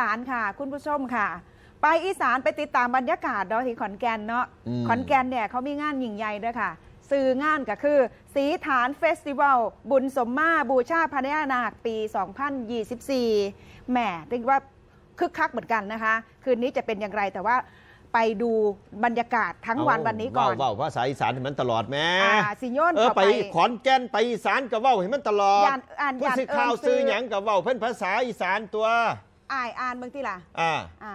สานค่ะ คุณผู้ชมค่ะ ไปอีสานไปติดตามบรรยากาศเนาะที่ขอนแก่นเนาะอืม ขอนแก่นเนี่ยเขามีงานยิ่งใหญ่ด้วยค่ะ สื่องานก็คือ สีฐานเฟสติวัล บุญสมมาบูชาพญานาคปี 2024แหมเรียกว่าคึกคักเหมือนกันนะคะ คืนนี้จะเป็นอย่างไรแต่ว่าไปดูบรรยากาศทั้งวันวันนี้ก่อนเว้าเว้าภาษาอีสานให้มันตลอดแม่อ่าสิโยนเออเข้าไปไปขอนแก่นไปอีสานก็เว้าให้มันตลอดยานอ่านผู้ยานสื่อเอิข่าวมซื้อหยังก็เว้าเพิ่นภาษาอีสานตัว อ่านอ่านเบางทีล่ะอ่าอ่า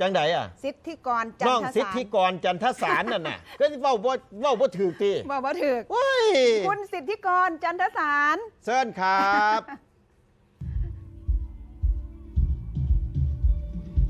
จังไดอะสิทธิกรจันน้องทสิทสารธิกรจันทสารนั่นน่ะ ก็เว้าบ่เว้าบ่ถูกติบอกว่าถึกโอ้ยคุณสิทธิกรจันทสารเชิญครับ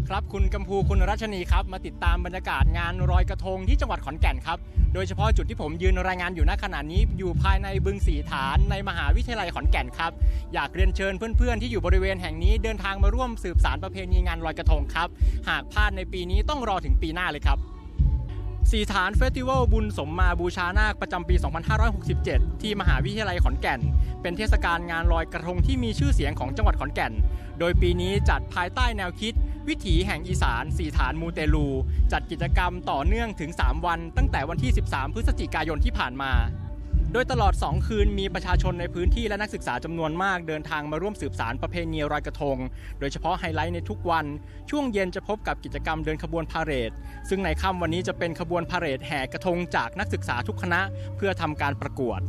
ครับคุณกัมพูคุณรัชนีครับมาติดตามบรรยากาศงานรอยกระทงที่จังหวัดขอนแก่นครับ โดยเฉพาะจุดที่ผมยืนรายงานอยู่ณขณะนี้อยู่ภายในบึงสีฐานในมหาวิทยาลัยขอนแก่นครับ อยากเรียนเชิญเพื่อนๆ ที่อยู่บริเวณแห่งนี้เดินทางมาร่วมสืบสารประเพณีงานลอยกระทงครับ หากพลาดในปีนี้ต้องรอถึงปีหน้าเลยครับสีฐานเฟสติวัลบุญสมมาบูชานาคประจำปี 2567 ที่มหาวิทยาลัยขอนแก่น เป็นเทศกาลงานลอยกระทงที่มีชื่อเสียงของจังหวัดขอนแก่น โดยปีนี้จัดภายใต้แนวคิด วิถีแห่งอีสานสีฐานมูเตลู จัดกิจกรรมต่อเนื่องถึง 3 วัน ตั้งแต่วันที่ 13 พฤศจิกายนที่ผ่านมา โดยตลอด 2 คืนมีประชาชนในพื้นที่และนักศึกษาจำนวนมากเดินทางมาร่วมสืบสารประเพณีรอยกระทง โดยเฉพาะไฮไลท์ในทุกวัน ช่วงเย็นจะพบกับกิจกรรมเดินขบวนพาเหรด ซึ่งในค่ำวันนี้จะเป็นขบวนพาเหรดแห่กระทงจากนักศึกษาทุกคณะ เพื่อทำการประกวด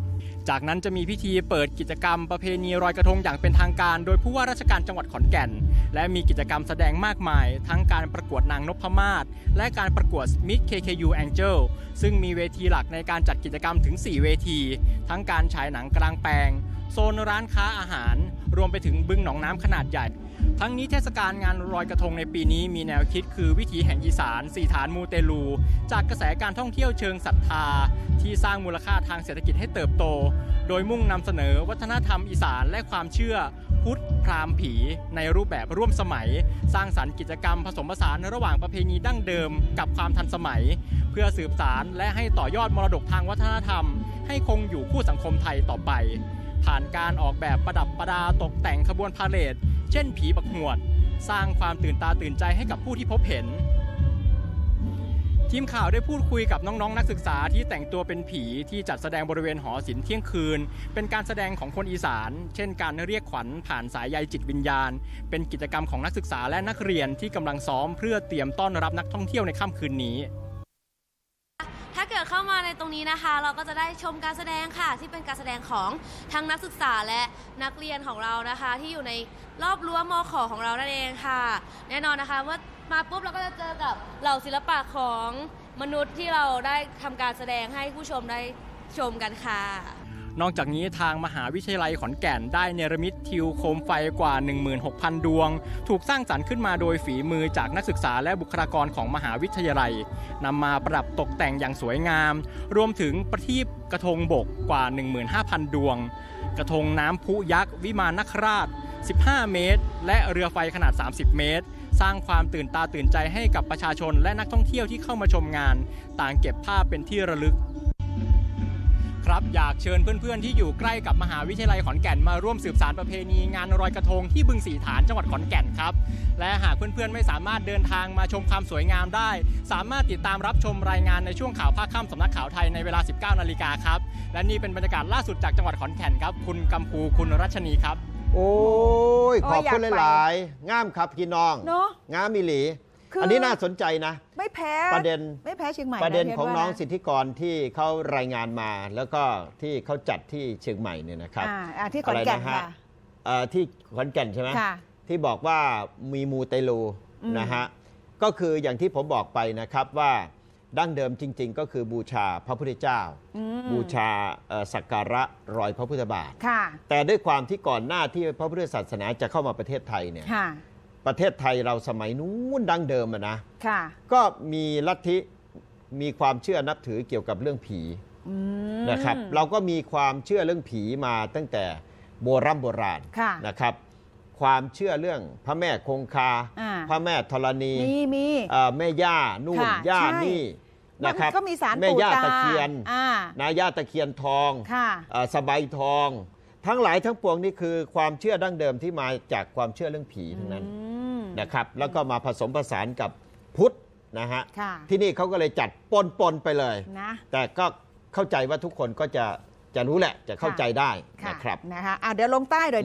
จากนั้นจะมีพิธีเปิดกิจกรรมประเพณีรอยกระทงอย่างเป็นทางการ โดยผู้ว่าราชการจังหวัดขอนแก่น และมีกิจกรรมแสดงมากมาย ทั้งการประกวดนางนพมาศและการประกวด Miss KKU Angel ซึ่งมีเวทีหลักในการจัดกิจกรรมถึง 4 เวที ทั้งการฉายหนังกลางแปลง โซนร้านค้าอาหาร รวมไปถึงบึงหนองน้ำขนาดใหญ่ ทั้งนี้เทศกาลงานลอยกระทงในปีนี้มีแนวคิดคือวิถีแห่งอีสานสีฐานมูเตลู จากกระแสการท่องเที่ยวเชิงศรัทธา ที่สร้างมูลค่าทางเศรษฐกิจให้เติบโต โดยมุ่งนำเสนอวัฒนธรรมอีสานและความเชื่อพุทธพราหมณ์ผี ในรูปแบบร่วมสมัย สร้างสรรค์กิจกรรมผสมผสานระหว่างประเพณีดั้งเดิม กับความทันสมัย เพื่อสืบสารและให้ต่อยอดมรดกทางวัฒนธรรม ให้คงอยู่คู่สังคมไทยต่อไป ผ่านการออกแบบประดับประดาตกแต่งขบวนพาเหรดเช่นผีบักหวด สร้างความตื่นตาตื่นใจให้กับผู้ที่พบเห็น ทีมข่าวได้พูดคุยกับน้องๆ นักศึกษาที่แต่งตัวเป็นผีที่จัดแสดงบริเวณหอศิลป์เที่ยงคืน เป็นการแสดงของคนอีสาน เช่น การเรียกขวัญผ่านสายใยจิตวิญญาณ เป็นกิจกรรมของนักศึกษาและนักเรียนที่กำลังซ้อมเพื่อเตรียมต้อนรับนักท่องเที่ยวในค่ำคืนนี้ ตรงนี้นะคะ เราก็จะได้ชมการแสดงค่ะ ที่เป็นการแสดงของทั้งนักศึกษาและนักเรียนของเรานะคะ ที่อยู่ในรอบรั้วมอขอของเรานั่นเองค่ะ แน่นอนนะคะว่ามาปุ๊บเราก็จะเจอกับเหล่าศิลปะของมนุษย์ที่เราได้ทำการแสดงให้ผู้ชมได้ชมกันค่ะ นอกจากนี้ทางมหาวิทยาลัยขอนแก่นได้เนรมิตทิวโคมไฟกว่า 16,000 ดวง ถูกสร้างสรรค์ขึ้นมาโดยฝีมือจากนักศึกษาและบุคลากรของมหาวิทยาลัยนำมาประดับตกแต่งอย่างสวยงาม รวมถึงประทีปกระทงบกกว่า 15,000 ดวง กระทงน้ำพุยักษ์วิมานนคราช 15 เมตร และเรือไฟขนาด 30 เมตรสร้างความตื่นตาตื่นใจให้กับประชาชนและนักท่องเที่ยวที่เข้ามาชมงาน ต่างเก็บภาพเป็นที่ระลึก ครับ อยากเชิญเพื่อนๆที่อยู่ใกล้กับมหาวิทยาลัยขอนแก่นมาร่วมสืบสารประเพณีงานลอยกระทงที่บึงสีฐานจังหวัดขอนแก่นครับ และหากเพื่อนๆไม่สามารถเดินทางมาชมความสวยงามได้ สามารถติดตามรับชมรายงานในช่วงข่าวภาคค่ำสำนักข่าวไทยในเวลา 19นาฬิกาครับ และนี่เป็นบรรยากาศล่าสุดจากจังหวัดขอนแก่นครับ คุณกัมพูคุณรัชนีครับ โอ้ยโอ้ขยอบคุณอยากไปหลายๆง่ามครับพี่น้องเนาะงามมิหลี คืออัอันนี้น่าสนใจนะ ไม่แพ้ประเด็น ไม่แพ้เชียงใหม่ประเด็นของน้องสิสิทธิกรที่เขารายงานมา แล้วก็ที่เขาจัดที่เชียงใหม่เนี่ยนะครับอ่าอ่าที่ขอนแก่นอะไรนะฮะค่ะ เอ่อที่ขอนแก่นใช่ไหมค่ะที่บอกว่ามีมูเตลูอืม นะฮะก็คืออย่างที่ผมบอกไปนะครับว่าดั้งเดิมจริง ๆ ก็คือบูชาพระพุทธเจ้า อืมบูชาเอ่อสักการะรอยพระพุทธบาท ค่ะแต่ด้วยความที่ก่อนหน้าที่พระพุทธศาสนาจะเข้ามาประเทศไทยเนี่ย ค่ะ ประเทศไทยเราสมัยนู้นดั้งเดิมอะนะค่ะ ก็มีลัทธิมีความเชื่อนับถือเกี่ยวกับเรื่องผีอืม นะครับ เราก็มีความเชื่อเรื่องผีมาตั้งแต่โบรำโบราณค่ะ นะครับ ความเชื่อเรื่องพระแม่คงคา อ่าพระแม่ธรณี มีมี เอ่อแม่ย่านู่นค่ะย่าใช่ นี่นะครับก็มีสารแม่ปู่ย่าตาตะเคียนอ่านาย่าตะเคียนทองค่ะเอ่อสบายทอง ทั้งหลายทั้งปวงนี่คือความเชื่อดั้งเดิมที่มาจากความเชื่อเรื่องผีทั้งนั้น อืม นะครับแล้วก็มาผสมผสานกับพุทธนะฮะค่ะที่นี่เขาก็เลยจัดปนปนๆไปเลย นะ แต่ก็เข้าใจว่าทุกคนก็จะจะรู้แหละจะเข้าใจได้ค่ะนะครับ นะคะอะเดี๋ยวลงใต้หน่อย